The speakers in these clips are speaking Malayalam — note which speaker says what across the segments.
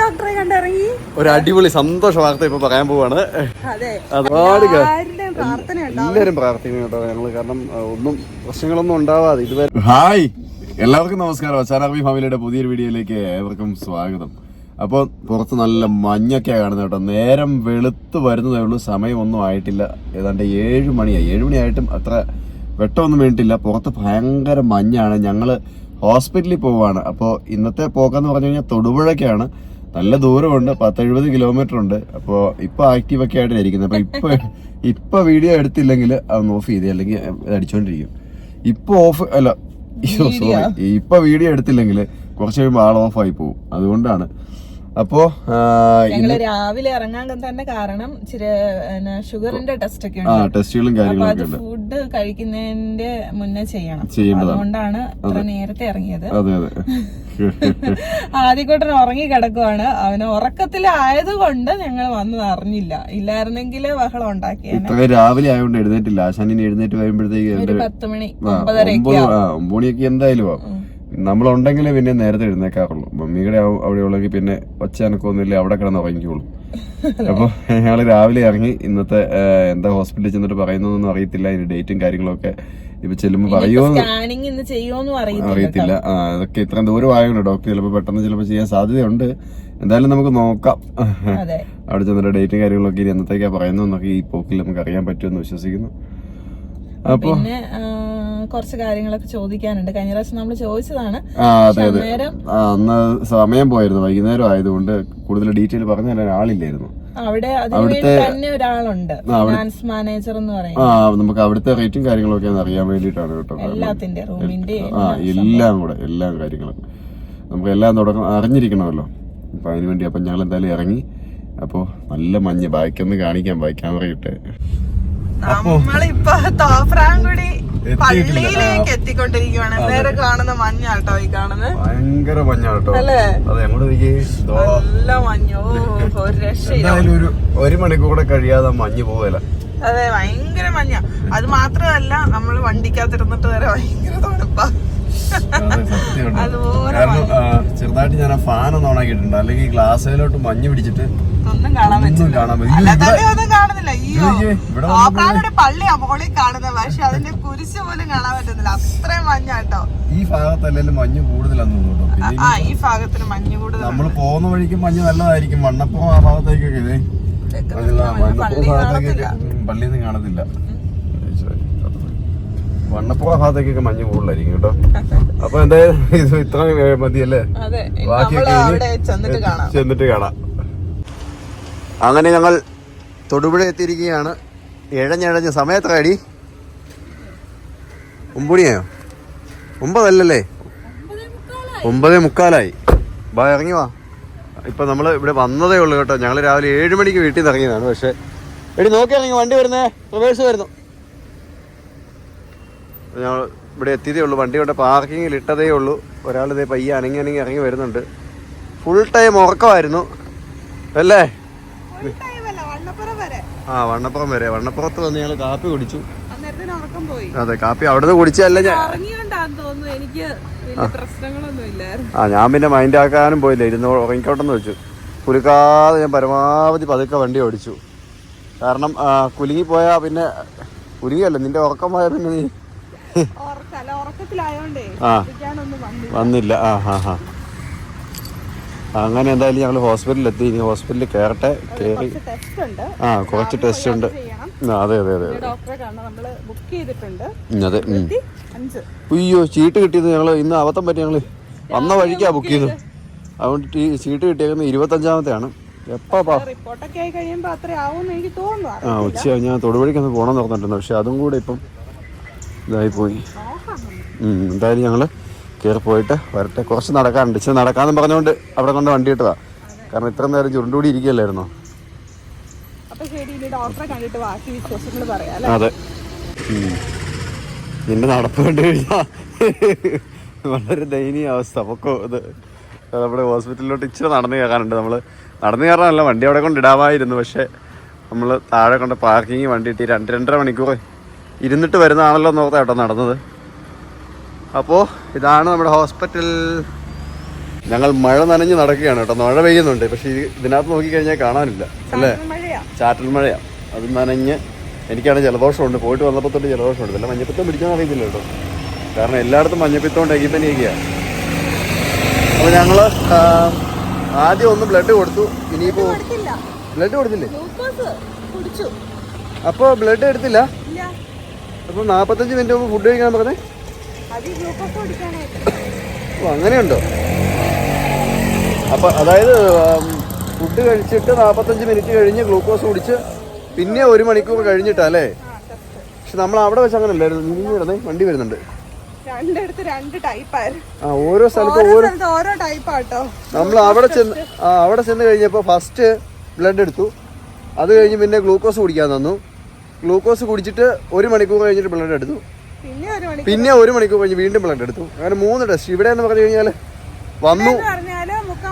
Speaker 1: ഡോക്ടറെ കണ്ടിറങ്ങി?
Speaker 2: ഒരു അടിപൊളി സന്തോഷ വാർത്ത ഇപ്പൊ പറയാൻ പോവാണ്.
Speaker 1: അതെ.
Speaker 2: ഒരുപാട് എല്ലാരും പ്രാർത്ഥിക്കുന്നു കേട്ടോ ഞങ്ങൾ. കാരണം ഒന്നും പ്രശ്നങ്ങളൊന്നും ഉണ്ടാവാതെ ഇതുവരെ ഹായ്. എല്ലാവർക്കും നമസ്കാരം. അച്ചാറബി ഫാമിലിയുടെ പുതിയൊരു വീഡിയോയിലേക്ക് ഏവർക്കും സ്വാഗതം. അപ്പോൾ പുറത്ത് നല്ല മഞ്ഞൊക്കെയാണ് കാണുന്നത് കേട്ടോ. നേരം വെളുത്ത് വരുന്നതേ ഉള്ളൂ. സമയമൊന്നും ആയിട്ടില്ല. ഏതാണ്ട് ഏഴ് മണിയായി. ഏഴ് മണിയായിട്ടും അത്ര വെട്ടമൊന്നും വീണിട്ടില്ല. പുറത്ത് ഭയങ്കര മഞ്ഞാണ്. ഞങ്ങൾ ഹോസ്പിറ്റലിൽ പോവാണ്. അപ്പോൾ ഇന്നത്തെ പോക്കെന്ന് പറഞ്ഞു കഴിഞ്ഞാൽ തൊടുപുഴയ്ക്കാണ്. നല്ല ദൂരമുണ്ട്. പത്തെഴുപത് കിലോമീറ്റർ ഉണ്ട്. അപ്പോൾ ഇപ്പൊ ആക്റ്റീവ് ഒക്കെ ആയിട്ടാണ് ഇരിക്കുന്നത്. അപ്പൊ ഇപ്പൊ ഇപ്പൊ വീഡിയോ എടുത്തില്ലെങ്കിൽ അതൊന്ന് ഓഫ് ചെയ്ത് അല്ലെങ്കിൽ അടിച്ചുകൊണ്ടിരിക്കും അടിച്ചോണ്ടിരിക്കും. ഇപ്പൊ ഓഫ് അല്ല സോറി ഇപ്പൊ വീഡിയോ എടുത്തില്ലെങ്കിൽ കുറച്ച് കഴിയുമ്പോൾ ആൾ ഓഫ് ആയി പോകും അതുകൊണ്ടാണ്. അപ്പോ
Speaker 1: ഞങ്ങൾ രാവിലെ ഇറങ്ങാൻ തന്നെ കാരണം ചില ഷുഗറിന്റെ ടെസ്റ്റ് ഒക്കെ ഉണ്ട്.
Speaker 2: ടെസ്റ്റുകളും കാര്യങ്ങളൊക്കെ ഉണ്ട്.
Speaker 1: ഫുഡ് കഴിക്കുന്നതിന്റെ മുന്നേ ചെയ്യണം. അതുകൊണ്ടാണ് നേരത്തെ ഇറങ്ങിയത്.
Speaker 2: അതെ അതെ.
Speaker 1: ആദ്യക്കൂട്ടൻ ഉറങ്ങി കിടക്കുവാണ്. അവന് ഉറക്കത്തിലായതുകൊണ്ട് ഞങ്ങൾ വന്നത് അറിഞ്ഞില്ല. ഇല്ലായിരുന്നെങ്കിൽ ബഹളം
Speaker 2: ഉണ്ടാക്കിയ രാവിലെ ആയതുകൊണ്ട് എഴുന്നേറ്റില്ല. ആശാനി എഴുന്നേറ്റ് വരുമ്പോഴത്തേക്ക് ഒമ്പത് മണിയൊക്കെ എന്തായാലും ആവും നമ്മളുണ്ടെങ്കിൽ പിന്നെ നേരത്തെ എഴുന്നേക്കാറുള്ളൂ. മമ്മിയുടെ അവിടെ ഉള്ളെങ്കിൽ പിന്നെ ഒച്ച എനക്കൊന്നുമില്ല അവിടെ കിടന്ന് ഉറങ്ങിക്കോളും. അപ്പൊ ഞങ്ങൾ രാവിലെ ഇറങ്ങി ഇന്നത്തെ എന്താ ഹോസ്പിറ്റലിൽ ചെന്നിട്ട് പറയുന്നതൊന്നും അറിയത്തില്ല. അതിന്റെ ഡേറ്റും കാര്യങ്ങളൊക്കെ ഇപ്പൊ ചെല്ലുമ്പോ പറയുമോ
Speaker 1: അറിയത്തില്ല
Speaker 2: അതൊക്കെ ഇത്രയും ദൂരം ആയതുകൊണ്ട് ഡോക്ടർ ചിലപ്പോൾ പെട്ടെന്ന് ചിലപ്പോൾ ചെയ്യാൻ സാധ്യതയുണ്ട്. എന്തായാലും നമുക്ക് നോക്കാം. അവിടെ ചെന്നിട്ട് ഡേറ്റും കാര്യങ്ങളൊക്കെ ഇനി എന്നത്തേക്കാ പറയുന്നതെന്നൊക്കെ ഈ പോക്കിൽ നമുക്ക് അറിയാൻ പറ്റുമെന്ന് വിശ്വസിക്കുന്നു. അപ്പൊ
Speaker 1: പിന്നെ ആ, കുറച്ച് കാര്യങ്ങളൊക്കെ ചോദിക്കാനുണ്ട്. കഴിഞ്ഞ പ്രാവശ്യം നമ്മൾ ചോദിച്ചതാണ്.
Speaker 2: അതെ അതെ. അന്ന് സമയം പോയിരുന്നു. വൈകുന്നേരം ആയതുകൊണ്ട് കൂടുതൽ ഡീറ്റെയിൽ പറഞ്ഞു തരാൻ ആളില്ലായിരുന്നു
Speaker 1: അവിടെ തന്നെ ഒരാളുണ്ട്. ഫിനാൻസ് മാനേജർ എന്ന്
Speaker 2: പറയുന്നത്. നമുക്ക് അവിടുത്തെ റേറ്റും കാര്യങ്ങളൊക്കെ അറിയാൻ വേണ്ടിയിട്ടാണ് കേട്ടോ.
Speaker 1: എല്ലാത്തിന്റെ റൂമിന്റെ
Speaker 2: എല്ലാം കൂടെ എല്ലാ കാര്യങ്ങളും. നമുക്ക് എല്ലാം തുടക്കം അറിഞ്ഞിരിക്കണമല്ലോ. അപ്പൊ അതിന് വേണ്ടി അപ്പൊ ഞങ്ങൾ എന്തായാലും ഇറങ്ങി. അപ്പോ നല്ല മഞ്ഞ്. ബാക്കിയൊന്ന് കാണിക്കാൻ ബാക്കി ക്യാമറ ഇട്ട്.
Speaker 1: നമ്മളിപ്പോ തോപ്രാങ്കുടി. പള്ളിയിലേക്ക് എത്തിക്കൊണ്ടിരിക്കുവാണ്. നേരെ കാണുന്ന മഞ്ഞാട്ടോ ഈ കാണുന്നത്?
Speaker 2: ഭയങ്കര കേട്ടോ
Speaker 1: അല്ലേ. നല്ല മഞ്ഞോ. ഒരു രക്ഷയില്ല.
Speaker 2: ഒരു ഒരു മണിക്കൂർ കൂടെ കഴിയാതെ മഞ്ഞ് പോവല
Speaker 1: അതെ ഭയങ്കര മഞ്ഞ. അത് മാത്രമല്ല നമ്മൾ വണ്ടിക്കകത്തിരുന്നിട്ട് വരെ ഭയങ്കര തണുപ്പാ.
Speaker 2: കാരണം ചെറുതായിട്ട് ഞാൻ ആ ഫാൻ ഒന്ന് ഓണാക്കിയിട്ടുണ്ട്. അല്ലെങ്കിൽ ഗ്ലാസ്സിലോട്ട് മഞ്ഞ് പിടിച്ചിട്ട്
Speaker 1: ഒന്നും കാണാൻ പറ്റില്ല. പക്ഷെ അതിന്റെ കുരിശ് പോലും പറ്റുന്നില്ല. അത്രയും മഞ്ഞാട്ടോ
Speaker 2: ഈ ഭാഗത്തല്ലേ മഞ്ഞ് കൂടുതലാന്ന് തോന്നുന്നു
Speaker 1: ഈ ഭാഗത്തിന് മഞ്ഞ് കൂടുതൽ
Speaker 2: നമ്മൾ പോകുന്ന വഴിക്ക് മഞ്ഞ് നല്ലതായിരിക്കും. മണ്ണപ്പോ ആ ഭാഗത്തേക്കൊക്കെ ഇതേ. ഭാഗത്തേക്കൊക്കെ നിന്ന് കാണത്തില്ല. വണ്ണപ്പുറം ഭാഗത്തേക്കൊക്കെ മഞ്ഞ് കൂടുതലായിരിക്കും കേട്ടോ. അപ്പൊ എന്തായാലും ഇത് ഇത്ര മതിയല്ലേ? ബാക്കിയൊക്കെ
Speaker 1: ചെന്നിട്ട് കാണാം.
Speaker 2: അങ്ങനെ ഞങ്ങൾ തൊടുപുഴ എത്തിയിരിക്കുകയാണ്. ഇഴഞ്ഞിഴഞ്ഞ് സമയത്രയടി ഒമ്പണിയായോ? ഒമ്പതല്ലല്ലേ? ഒമ്പതേ മുക്കാലായി. ബാ ഇറങ്ങി വാ. ഇപ്പൊ നമ്മൾ ഇവിടെ വന്നതേ ഉള്ളൂ കേട്ടോ. ഞങ്ങൾ രാവിലെ ഏഴ് മണിക്ക് വീട്ടിൽ നിന്ന് ഇറങ്ങിയതാണ് പക്ഷെ. എടി നോക്കി ഇറങ്ങി വണ്ടി വരുന്നേ? റിവേഴ്സ് വരുന്നു. ഞങ്ങൾ ഇവിടെ എത്തിയതേ ഉള്ളൂ. വണ്ടി കൊണ്ട് പാർക്കിങ്ങിൽ ഇട്ടതേ ഉള്ളൂ. ഒരാൾ ഇതേ പയ്യ അനങ്ങി അനങ്ങി ഇറങ്ങി വരുന്നുണ്ട്. ഫുൾ ടൈം ഉറക്കമായിരുന്നു. അല്ലേ? ആ വണ്ണപ്പുറം വരെ. വണ്ണപ്പുറത്ത് വന്ന് ഞങ്ങൾ കാപ്പി കുടിച്ചു. അതെ കാപ്പി അവിടുന്ന് കുടിച്ചല്ല ഞാൻ. ആ. ഞാൻ പിന്നെ മൈൻഡ് ആക്കാനും പോയില്ല. ഇരുന്ന് ഉറങ്ങിക്കോട്ടെന്ന് വെച്ചു. കുലുക്കാതെ ഞാൻ പരമാവധി പതുക്കെ വണ്ടി ഓടിച്ചു. കാരണം കുലുങ്ങി കുലുങ്ങിപ്പോയാ പിന്നെ കുലുങ്ങിയല്ല. നിന്റെ ഉറക്കം പോയാൽ പിന്നെ നീ
Speaker 1: വന്നില്ല.
Speaker 2: ആ ഹാ ഹാ അങ്ങനെ എന്തായാലും ഞങ്ങൾ ഹോസ്പിറ്റലിൽ എത്തി ഇനി ഹോസ്പിറ്റലിൽ കയറട്ടെ കയറി ആ കുറച്ച് ടെസ്റ്റ് ഉണ്ട് അതെ അതെ അതെ അതെ. അയ്യോ ചീട്ട് കിട്ടിയത് ഞങ്ങൾ ഇന്ന് അബദ്ധം പറ്റി ഞങ്ങൾ വന്ന വഴിക്കാ ബുക്ക് ചെയ്തു അതുകൊണ്ട് ഈ ചീട്ട് കിട്ടിയേക്കുന്നത് ഇരുപത്തഞ്ചാമത്തെയാണ്. എപ്പാ ആ ഉച്ച ഞാൻ തൊടുവഴിക്കൊന്ന് പോകണം പറഞ്ഞിട്ടുണ്ട് പക്ഷെ അതും കൂടെ ഇപ്പം ഇതായി പോയി. ഉം, എന്തായാലും ഞങ്ങൾ കയറി പോയിട്ട് വരട്ടെ. കുറച്ച് നടക്കാനുണ്ട്. ഇച്ചിരി നടക്കാമെന്ന് പറഞ്ഞുകൊണ്ട് അവിടെ കൊണ്ട് വണ്ടി ഇട്ടതാ. കാരണം ഇത്ര നേരം ചുരുണ്ടുകൂടി ഇരിക്കുകയല്ലായിരുന്നോ? അതെ. നിന്റെ നടപ്പ് കണ്ടു കഴിഞ്ഞാൽ വളരെ ദയനീയ അവസ്ഥ. നമുക്ക് ഇത് നമ്മുടെ ഹോസ്പിറ്റലിലോട്ട് ഇച്ചിരി നടന്നു കയറാനുണ്ട് നമ്മൾ നടന്നു കയറാനല്ല വണ്ടി അവിടെ കൊണ്ട് ഇടാമായിരുന്നു. പക്ഷേ നമ്മൾ താഴെ കൊണ്ട് പാർക്കിങ് വണ്ടി ഇട്ടി രണ്ട് രണ്ടര മണിക്കൂർ ഇരുന്നിട്ട് വരുന്നതാണല്ലോ നോക്കാം കേട്ടോ നടന്നത്. അപ്പോൾ ഇതാണ് നമ്മുടെ ഹോസ്പിറ്റൽ. ഞങ്ങൾ മഴ നനഞ്ഞ് നടക്കുകയാണ് കേട്ടോ. മഴ പെയ്യുന്നുണ്ട്. പക്ഷെ ഇത് ഇതിനകത്ത് നോക്കിക്കഴിഞ്ഞാൽ കാണാനില്ല. അല്ലേ? ചാറ്റൽ മഴയാണ് അത് നനഞ്ഞ് എനിക്കാണ് ജലദോഷമുണ്ട്. പോയിട്ട് വന്നപ്പോൾ തൊട്ട് ജലദോഷമുണ്ട്. അല്ല മഞ്ഞപ്പിത്തം പിടിക്കാൻ അറിയത്തില്ല കേട്ടോ. കാരണം എല്ലായിടത്തും മഞ്ഞപ്പിത്തം ഉണ്ട് എങ്കിപ്പനിയൊക്കെയാണ് അപ്പോൾ ഞങ്ങൾ ആദ്യം ഒന്ന് ബ്ലഡ് കൊടുത്തു. ഇനിയിപ്പോൾ ബ്ലഡ് കൊടുത്തില്ലേ. അപ്പോൾ ബ്ലഡ് എടുത്തില്ല. അപ്പോൾ നാൽപ്പത്തഞ്ച് മിനിറ്റ് മുമ്പ് ഫുഡ് കഴിക്കാൻ പറഞ്ഞേ? ഓ അങ്ങനെയുണ്ടോ? അപ്പം അതായത് ഫുഡ് കഴിച്ചിട്ട് നാൽപ്പത്തഞ്ച് മിനിറ്റ് കഴിഞ്ഞ് ഗ്ലൂക്കോസ് കുടിച്ച് പിന്നെ ഒരു മണിക്കൂർ കഴിഞ്ഞിട്ടാ അല്ലേ? പക്ഷെ നമ്മൾ അവിടെ വെച്ച് അങ്ങനെ അല്ലായിരുന്നു കിടന്നേ വണ്ടി വരുന്നുണ്ട്. ആ ഓരോ സ്ഥലത്ത്
Speaker 1: ഓരോ
Speaker 2: നമ്മൾ അവിടെ ചെന്ന് അവിടെ ചെന്ന് കഴിഞ്ഞപ്പോൾ ഫസ്റ്റ് ബ്ലഡ് എടുത്തു. അത് കഴിഞ്ഞ് പിന്നെ ഗ്ലൂക്കോസ് കുടിക്കാൻ തന്നു. ഗ്ലൂക്കോസ് കുടിച്ചിട്ട് ഒരു മണിക്കൂർ കഴിഞ്ഞിട്ട് ബ്ലഡ് എടുത്തു.
Speaker 1: പിന്നെ ഒരു
Speaker 2: മണിക്കൂർ കഴിഞ്ഞ് വീണ്ടും ബ്ലഡ് എടുത്തു. അങ്ങനെ മൂന്ന് ടെസ്റ്റ്. ഇവിടെ എന്ന് പറഞ്ഞു കഴിഞ്ഞാൽ വന്നു.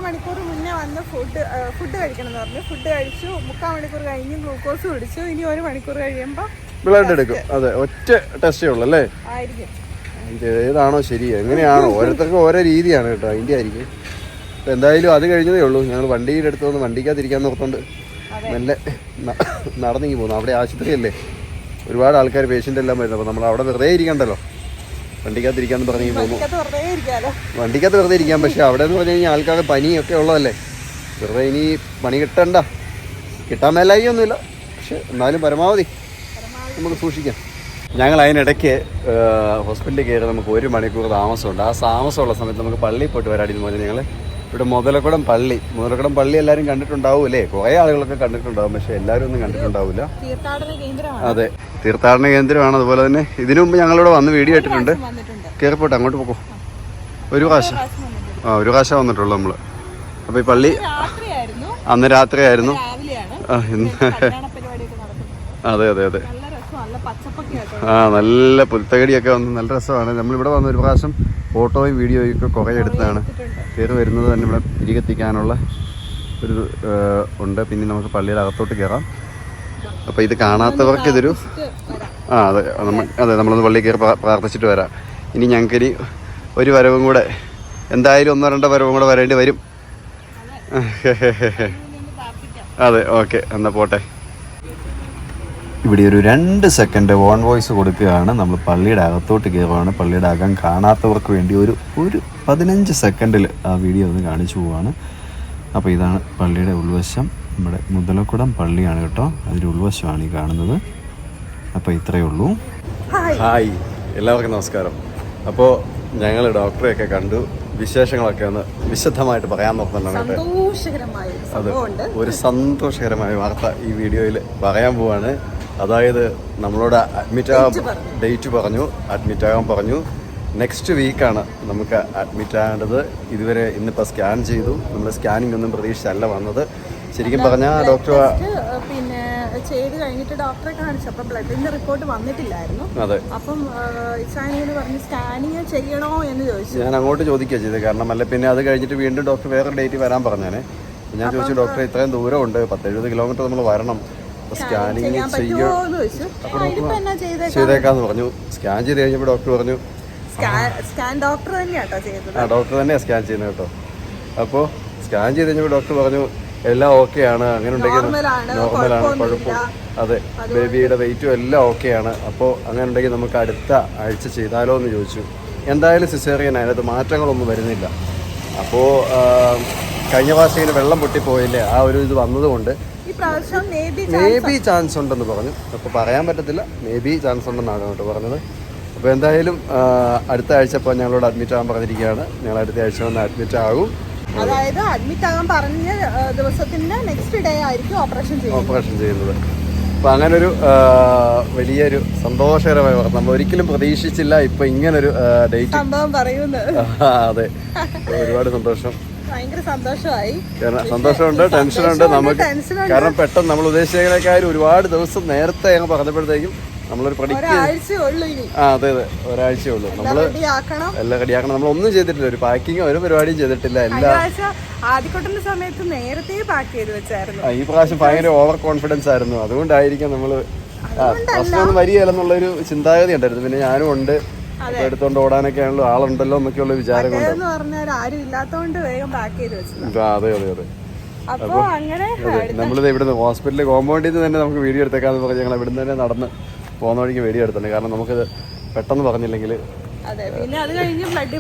Speaker 1: മണിക്കൂർ മുന്നേ വന്ന് ഫുഡ് ഫുഡ് കഴിക്കണം എന്ന് പറഞ്ഞു. ഫുഡ് കഴിച്ചു. മുക്കാൽ മണിക്കൂർ കഴിഞ്ഞ് ഗ്ലൂക്കോസ് കുടിച്ചു. ഇനി ഒരു മണിക്കൂർ കഴിയുമ്പോൾ
Speaker 2: ബ്ലഡ് എടുക്കും. അതെ ഒറ്റ ടെസ്റ്റേ ഉള്ളൂ അല്ലേ? ഏതാണോ ശരി എങ്ങനെയാണോ? ഓരോരുത്തർക്കും ഓരോ രീതിയാണ് കേട്ടോ അതിന്റെ ആയിരിക്കും. എന്തായാലും അത് കഴിഞ്ഞതേ ഉള്ളൂ. ഞങ്ങൾ വണ്ടിയുടെ അടുത്ത് വന്ന് വണ്ടിക്കാതിരിക്കാൻ നോക്കുന്നുണ്ട് നല്ല നടന്നിങ്ങി പോകുന്നു. അവിടെ ആശുപത്രിയല്ലേ? ഒരുപാട് ആൾക്കാർ പേഷ്യന്റ് എല്ലാം വരുന്നത് അപ്പോൾ നമ്മൾ അവിടെ വെറുതെ ഇരിക്കണ്ടല്ലോ? വണ്ടിക്കകത്ത്
Speaker 1: ഇരിക്കാന്ന് പറഞ്ഞു പോകുന്നു.
Speaker 2: വണ്ടിക്കകത്ത് വെറുതെ ഇരിക്കാം. പക്ഷേ അവിടെ എന്ന് പറഞ്ഞു കഴിഞ്ഞാൽ ആൾക്കാർ പനിയൊക്കെ ഉള്ളതല്ലേ? വെറുതെ ഇനി പണി കിട്ടണ്ട. കിട്ടാൻ മേലായി ഒന്നുമില്ല പക്ഷെ എന്നാലും പരമാവധി നമുക്ക് സൂക്ഷിക്കാം. ഞങ്ങൾ അതിനിടയ്ക്ക് ഹോസ്പിറ്റലിൽ കയറി നമുക്ക് ഒരു മണിക്കൂർ താമസമുണ്ട്. ആ താമസമുള്ള സമയത്ത് നമുക്ക് പള്ളിയിൽ പോയിട്ട് വരാടി പറഞ്ഞാൽ ഞങ്ങൾ ഇവിടെ മുതലക്കുടം പള്ളി. മുതലക്കുടം പള്ളി എല്ലാവരും കണ്ടിട്ടുണ്ടാവും അല്ലേ? കുറേ ആളുകളൊക്കെ കണ്ടിട്ടുണ്ടാവും പക്ഷെ എല്ലാവരും ഒന്നും കണ്ടിട്ടുണ്ടാവില്ല. അതെ തീർത്ഥാടന കേന്ദ്രമാണ്. അതുപോലെ തന്നെ ഇതിനു മുമ്പ് ഞങ്ങളിവിടെ വന്ന് വീഡിയോ ഇട്ടിട്ടുണ്ട്.
Speaker 1: കേറിപ്പോട്ടെ
Speaker 2: കയറിപ്പോട്ടെ അങ്ങോട്ട് പോക്കോ. ഒരു പ്രാവശ്യം.
Speaker 1: പ്രാവശ്യം
Speaker 2: ആ ഒരു പ്രാവശ്യം വന്നിട്ടുള്ളൂ നമ്മൾ. അപ്പോൾ ഈ പള്ളി അന്ന് രാത്രിയായിരുന്നു. അതെ അതെ അതെ. ആ നല്ല പുൽത്തകടിയൊക്കെ വന്ന് നല്ല രസമാണ്. നമ്മളിവിടെ വന്ന ഒരു പ്രാവശ്യം ഫോട്ടോയും വീഡിയോയും ഒക്കെ കുറേ എടുത്താണ്. കയറി വരുന്നത് തന്നെ ഇവിടെ തിരികെത്തിക്കാനുള്ള ഒരു ഉണ്ട്. പിന്നെ നമുക്ക് പള്ളിയുടെ അകത്തോട്ട് കയറാം അപ്പോൾ ഇത് കാണാത്തവർക്ക് ഇതൊരു ആ അതെ നമ്മൾ അതെ നമ്മളൊന്ന് പള്ളി കയറി പ്രാർത്ഥിച്ചിട്ട് വരാം. ഇനി ഞങ്ങൾക്ക് ഇനി ഒരു വരവും കൂടെ എന്തായാലും ഒന്നോ രണ്ടോ വരവും കൂടെ വരേണ്ടി വരും. അതെ. ഓക്കെ. എന്നാൽ പോട്ടെ. ഇവിടെ ഒരു രണ്ട് സെക്കൻഡ് വോൺ വോയിസ് കൊടുക്കുകയാണ്. നമ്മൾ പള്ളിയുടെ അകത്തോട്ട് കയറുകയാണ് പള്ളിയുടെ അകം കാണാത്തവർക്ക് വേണ്ടി ഒരു ഒരു പതിനഞ്ച് സെക്കൻഡിൽ ആ വീഡിയോ ഒന്ന് കാണിച്ചു പോവാണ്. അപ്പോൾ ഇതാണ് പള്ളിയുടെ ഉൾവശം. നമ്മുടെ മുതലക്കുടം പള്ളിയാണ് കേട്ടോ. അതിന്റെ ഉൾവശമാണ് ഈ കാണുന്നത്. അപ്പോൾ ഇത്രയേ ഉള്ളൂ. ഹായ് എല്ലാവർക്കും നമസ്കാരം. അപ്പോൾ ഞങ്ങൾ ഡോക്ടറെയൊക്കെ കണ്ടു. വിശേഷങ്ങളൊക്കെ ഒന്ന് വിശദമായിട്ട് പറയാൻ നോക്കുന്നുണ്ട്. കേട്ടോ അതെ. ഒരു സന്തോഷകരമായ വാർത്ത ഈ വീഡിയോയിൽ പറയാൻ പോവാണ്. അതായത് നമ്മളോട് അഡ്മിറ്റ് ആകാൻ ഡേറ്റ് പറഞ്ഞു. അഡ്മിറ്റ് ആകാൻ പറഞ്ഞു. നെക്സ്റ്റ് വീക്കാണ് നമുക്ക് അഡ്മിറ്റ് ആകേണ്ടത്. ഇതുവരെ ഇന്നിപ്പോൾ സ്കാൻ ചെയ്തു. നമ്മൾ സ്കാനിങ് ഒന്നും പ്രതീക്ഷിച്ചല്ല വന്നത്. ശരിക്കും പറഞ്ഞാൽ ഡോക്ടർ
Speaker 1: പിന്നെ ചെയ്ത് കഴിഞ്ഞിട്ട് ഡോക്ടറെ കാണിച്ചു. അപ്പം ബ്ലഡിന്റെ റിപ്പോർട്ട് വന്നിട്ടില്ലായിരുന്നു. അപ്പം ഇച്ചാനിങ്ങനെ പറഞ്ഞു സ്കാനിങ് ചെയ്യണോ എന്ന് ചോദിച്ചു.
Speaker 2: ഞാൻ അങ്ങോട്ട് ചോദിക്കുക ചെയ്തത് കാരണം അല്ല പിന്നെ അത് കഴിഞ്ഞിട്ട് വീണ്ടും ഡോക്ടർ വേറെ ഡേറ്റ് വരാൻ പറഞ്ഞേ ഞാൻ ചോദിച്ചു ഡോക്ടർ ഇത്രയും ദൂരമുണ്ട്. പത്തെഴുപത് കിലോമീറ്റർ നമ്മൾ വരണം. സ്കാനിങ് ചെയ്യോ ചെയ്തേക്കാന്ന് പറഞ്ഞു. സ്കാൻ ചെയ്ത് കഴിഞ്ഞപ്പോൾ ഡോക്ടർ പറഞ്ഞു ആ ഡോക്ടർ തന്നെ സ്കാൻ ചെയ്യുന്നത് കേട്ടോ. അപ്പോൾ സ്കാൻ ചെയ്ത് കഴിഞ്ഞപ്പോൾ ഡോക്ടർ പറഞ്ഞു എല്ലാം ഓക്കെ ആണ് അങ്ങനെ ഉണ്ടെങ്കിൽ
Speaker 1: നോർമലാണ്
Speaker 2: കുഴപ്പം അതെ ബേബിയുടെ വെയിറ്റും എല്ലാം ഓക്കെയാണ് അപ്പോൾ അങ്ങനെ ഉണ്ടെങ്കിൽ നമുക്ക് അടുത്ത ആഴ്ച ചെയ്താലോ എന്ന് ചോദിച്ചു. എന്തായാലും സിസേറിയൻ അതിനകത്ത് മാറ്റങ്ങളൊന്നും വരുന്നില്ല. അപ്പോൾ കഴിഞ്ഞ പ്രാവശ്യം വെള്ളം പൊട്ടിപ്പോയില്ലേ ആ ഒരു ഇത് വന്നതുകൊണ്ട്
Speaker 1: മേ ബി
Speaker 2: ചാൻസ് ഉണ്ടെന്ന് പറഞ്ഞു. അപ്പോൾ പറയാൻ പറ്റത്തില്ല. മേ ബി ചാൻസ് ഉണ്ടെന്നാണ് കേട്ടോ പറഞ്ഞത്. അപ്പോൾ എന്തായാലും അടുത്ത ആഴ്ച ഇപ്പോൾ ഞങ്ങളോട് അഡ്മിറ്റ് ആകാൻ പറഞ്ഞിരിക്കുകയാണ്. ഞങ്ങൾ അടുത്ത ആഴ്ച വന്ന് അഡ്മിറ്റ് ആകും.
Speaker 1: അതായത് അഡ്മിറ്റ് ആകാൻ പറഞ്ഞ ദിവസത്തിന്റെ നെക്സ്റ്റ് ഡേ ആയിരിക്കും ഓപ്പറേഷൻ ചെയ്യുന്നത്.
Speaker 2: ഓപ്പറേഷൻ ചെയ്യുന്നത്. അപ്പോൾ അങ്ങനൊരു വലിയൊരു സന്തോഷകരമായ വാർത്ത. നമ്മൾ ഒരിക്കലും പ്രതീക്ഷിച്ചില്ല ഇപ്പോൾ ഇങ്ങനൊരു ഡേറ്റ്
Speaker 1: സംഭവം പറയുന്നത്.
Speaker 2: അതെ. ഒരുപാട് സന്തോഷം. സന്തോഷമുണ്ട് ടെൻഷനുണ്ട് നമുക്ക് കാരണം പെട്ടെന്ന് നമ്മൾ ഉദ്ദേശിച്ചതിനേക്കാളും ഒരുപാട് ദിവസം നേരത്തെ ഞങ്ങൾ പറഞ്ഞപ്പോഴത്തേക്കും നമ്മളൊരു
Speaker 1: ഇനി.
Speaker 2: ആ അതെ അതെ ഒരാഴ്ചയേ ഉള്ളൂ. നമ്മൾ എല്ലാം റെഡിയാക്കണം. നമ്മൾ ഒന്നും ചെയ്തിട്ടില്ല. ഒരു പാക്കിങ്ങോ ഒരു പരിപാടിയും ചെയ്തിട്ടില്ല. എല്ലാ
Speaker 1: ആദ്യക്കൊട്ടിന്റെ സമയത്ത് നേരത്തെ പാക്ക് ചെയ്ത് വെച്ചായിരുന്നു.
Speaker 2: ഈ പ്രാവശ്യം ഭയങ്കര ഓവർ കോൺഫിഡൻസ് ആയിരുന്നു. അതുകൊണ്ടായിരിക്കും നമ്മൾ പ്രശ്നമൊന്നും വരികയില്ലെന്നുള്ളൊരു ചിന്താഗതി ഉണ്ടായിരുന്നു. പിന്നെ ഞാനും ഉണ്ട്. അപ്പൊ എടുത്തോണ്ട് ഓടാനൊക്കെ ആണല്ലോ ആളുണ്ടല്ലോ എന്നൊക്കെയുള്ള വിചാരം കൊണ്ട്
Speaker 1: പറഞ്ഞാൽ ആരും ഇല്ലാത്തോണ്ട് വേഗം പാക്ക് ചെയ്ത് വെച്ചത്.
Speaker 2: അതെ അതെ അതെ.
Speaker 1: അപ്പൊ അങ്ങനെ
Speaker 2: നമ്മളിത് ഇവിടുന്ന് ഹോസ്പിറ്റലിൽ കോമ്പൗണ്ടിൽ നിന്ന് തന്നെ നമുക്ക് വീഡിയോ എടുത്തേക്കാന്ന് പറഞ്ഞ് ഞങ്ങൾ ഇവിടുന്ന് തന്നെ നടന്ന് പോകുന്ന വഴിക്ക് വീഡിയോ എടുത്തിട്ടുണ്ട്. കാരണം നമുക്കിത് പെട്ടെന്ന് പറഞ്ഞില്ലെങ്കിൽ
Speaker 1: അതെ പിന്നെ അത് കഴിഞ്ഞ് ബ്ലഡ്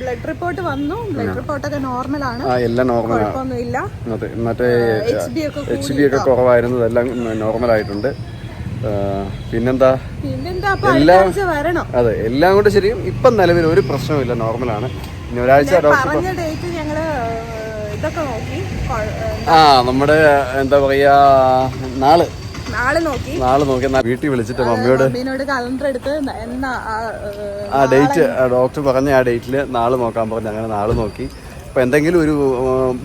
Speaker 1: ബ്ലഡ് റിപ്പോർട്ട് വന്നു. ബ്ലഡ് റിപ്പോർട്ടൊക്കെ നോർമലാണ്
Speaker 2: എല്ലാം നോർമലാണ് മറ്റേ
Speaker 1: എച്ച് ബി ഒക്കെ
Speaker 2: കുറവായിരുന്നു എല്ലാം നോർമലായിട്ടുണ്ട് പിന്നെന്താ
Speaker 1: പിന്നെന്താ? എല്ലാം
Speaker 2: അതെ എല്ലാം കൊണ്ട് ശരിയും ഇപ്പം നിലവിൽ ഒരു പ്രശ്നവുമില്ല നോർമലാണ്. ഇനി ഒരാഴ്ച ഡോക്ടർ ആ നമ്മുടെ എന്താ പറയാ നാൾ.
Speaker 1: നാളെ നോക്കി.
Speaker 2: വീട്ടിൽ വിളിച്ചിട്ട് മമ്മിയോട്
Speaker 1: ആ,
Speaker 2: ഡേറ്റ് ഡോക്ടർ പറഞ്ഞ ആ ഡേറ്റിൽ നാളെ നോക്കാൻ പറഞ്ഞു. അങ്ങനെ നാളെ നോക്കി. അപ്പൊ എന്തെങ്കിലും ഒരു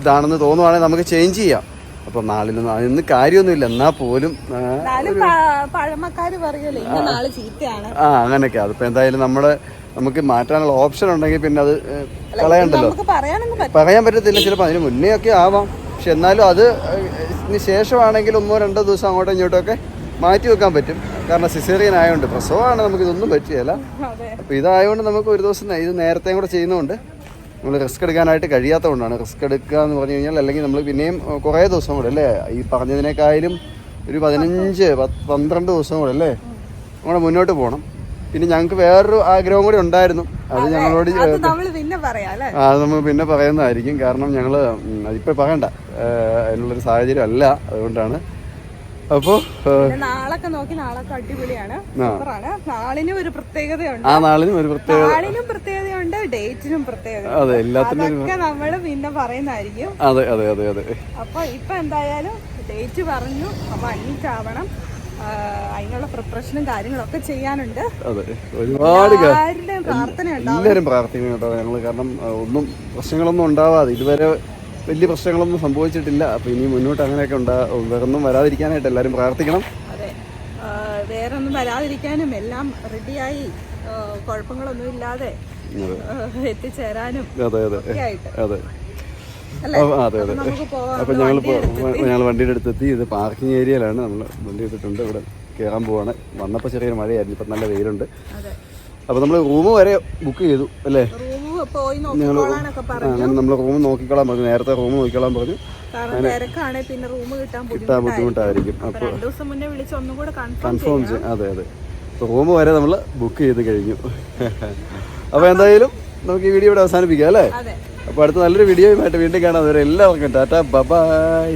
Speaker 2: ഇതാണെന്ന് തോന്നുവാണെങ്കിൽ നമുക്ക് ചേഞ്ച് ചെയ്യാം. അപ്പം നാളിലൊന്നും ഇന്ന് കാര്യമൊന്നുമില്ല. എന്നാ പോലും ആ, അങ്ങനെയൊക്കെ. അതിപ്പോ എന്തായാലും നമ്മുടെ നമുക്ക് മാറ്റാനുള്ള ഓപ്ഷൻ ഉണ്ടെങ്കിൽ പിന്നെ അത് കളയണ്ടല്ലോ. പറയാൻ പറ്റത്തില്ല. ചിലപ്പോ അതിന് മുന്നേ ഒക്കെ ആവാം. പക്ഷെ എന്നാലും അത് ഇതിന് ശേഷമാണെങ്കിൽ ഒന്നോ രണ്ടോ ദിവസം അങ്ങോട്ടോ ഇങ്ങോട്ടോ ഒക്കെ മാറ്റി വെക്കാൻ പറ്റും. കാരണം സിസേറിയൻ ആയതുകൊണ്ട് പ്രസവമാണ് നമുക്ക് ഇതൊന്നും പറ്റിയല്ല അപ്പോൾ ഇതായതുകൊണ്ട് നമുക്ക് ഒരു ദിവസം ഇത് നേരത്തെയും കൂടെ ചെയ്യുന്നതുകൊണ്ട് നമ്മൾ റിസ്ക് എടുക്കാനായിട്ട് കഴിയാത്തതുകൊണ്ടാണ്. റിസ്ക് എടുക്കുക എന്ന് പറഞ്ഞു കഴിഞ്ഞാൽ അല്ലെങ്കിൽ നമ്മൾ പിന്നെയും കുറേ ദിവസം കൂടെ അല്ലേ? ഈ പറഞ്ഞതിനേക്കാളും ഒരു പതിനഞ്ച് പന്ത്രണ്ട് ദിവസം കൂടെ അല്ലേ? നമ്മുടെ മുന്നോട്ട് പോകണം. പിന്നെ ഞങ്ങൾക്ക് വേറൊരു ആഗ്രഹം കൂടി ഉണ്ടായിരുന്നു. അത് ഞങ്ങളോട്
Speaker 1: അത്
Speaker 2: നമ്മൾ പിന്നെ പറയുന്നതായിരിക്കും. കാരണം ഞങ്ങൾ അതിപ്പോൾ പറയണ്ട. അതിനുള്ളൊരു സാഹചര്യം അല്ല. അതുകൊണ്ടാണ്
Speaker 1: പിന്നെ നാളൊക്കെ നോക്കി നാളൊക്കെ അടിപൊളിയാണ്. നാളിനും ഒരു പ്രത്യേകതയുണ്ട്.
Speaker 2: ആ നാളിനും ഒരു പ്രത്യേക
Speaker 1: നാളിനും പ്രത്യേകതയുണ്ട് ഡേറ്റിനും പ്രത്യേകത
Speaker 2: അതെ എല്ലാത്തിനും
Speaker 1: നമ്മൾ പിന്നെ പറയുന്നതായിരിക്കും.
Speaker 2: അതെ അതെ അതെ അതെ.
Speaker 1: അപ്പൊ ഇപ്പൊ എന്തായാലും ഡേറ്റ് പറഞ്ഞു. അപ്പൊ അഡ്മിറ്റ് ആവണം അതിനുള്ള പ്രിപ്പറേഷനും കാര്യങ്ങളൊക്കെ ചെയ്യാനുണ്ട്.
Speaker 2: അതെ ഒരുപാട്
Speaker 1: പ്രാർത്ഥന
Speaker 2: എല്ലാവരും പ്രാർത്ഥിക്കണം കേട്ടോ ഞങ്ങൾ കാരണം ഒന്നും പ്രശ്നങ്ങളൊന്നും ഉണ്ടാവാതെ ഇതുവരെ വലിയ പ്രശ്നങ്ങളൊന്നും സംഭവിച്ചിട്ടില്ല. അപ്പോൾ ഇനി മുന്നോട്ട് അങ്ങനെയൊക്കെ ഉണ്ടാ വേറൊന്നും വരാതിരിക്കാനായിട്ട് എല്ലാവരും പ്രാർത്ഥിക്കണം.
Speaker 1: അതെ. ആ, വേറെ വരാതിരിക്കാനും എല്ലാം റെഡിയായി കുഴപ്പങ്ങളൊന്നും ഇല്ലാതെ എത്തിച്ചേരാനും
Speaker 2: അതെ അതെ. അതെ? അതെ അതെ. ഞങ്ങൾ ഞങ്ങൾ വണ്ടിയുടെ അടുത്തെത്തി ഇത് പാർക്കിംഗ് ഏരിയയിലാണ് നമ്മൾ വണ്ടി എടുത്തിട്ടുണ്ട്. ഇവിടെ കയറാൻ പോവാണ്. വന്നപ്പോൾ ചെറിയൊരു മഴയായിരുന്നു. ഇപ്പം നല്ല വെയിലുണ്ട്. അപ്പോൾ നമ്മൾ റൂം വരെ ബുക്ക് ചെയ്തു. അല്ലേ?
Speaker 1: പോയി നോക്കിക്കോളാനൊക്കെ
Speaker 2: ആ,
Speaker 1: പറഞ്ഞു.
Speaker 2: അങ്ങനെ നമ്മൾ റൂം നോക്കിക്കോളാൻ പറഞ്ഞു. നേരത്തെ റൂം നോക്കിക്കോളാൻ പറഞ്ഞു.
Speaker 1: കാരണം തിരക്കാണെ പിന്നെ റൂം കിട്ടാൻ
Speaker 2: കിട്ടാൻ
Speaker 1: ബുദ്ധിമുട്ടായിരിക്കും.
Speaker 2: അപ്പോൾ
Speaker 1: അപ്പൊ രണ്ടു ദിവസം മുന്നേ വിളിച്ച് ഒന്നും കൂടെ കൺഫേം
Speaker 2: ചെയ്യും. അതെ അതെ. റൂം വരെ നമ്മൾ ബുക്ക് ചെയ്ത് കഴിഞ്ഞു. അപ്പോൾ എന്തായാലും നമുക്ക് ഈ വീഡിയോ ഇവിടെ അവസാനിപ്പിക്കാം അല്ലേ? അപ്പോൾ അടുത്ത നല്ലൊരു വീഡിയോയുമായിട്ട് വീണ്ടും കാണാം. അതുവരെ എല്ലാവർക്കും ടാറ്റ ബൈ.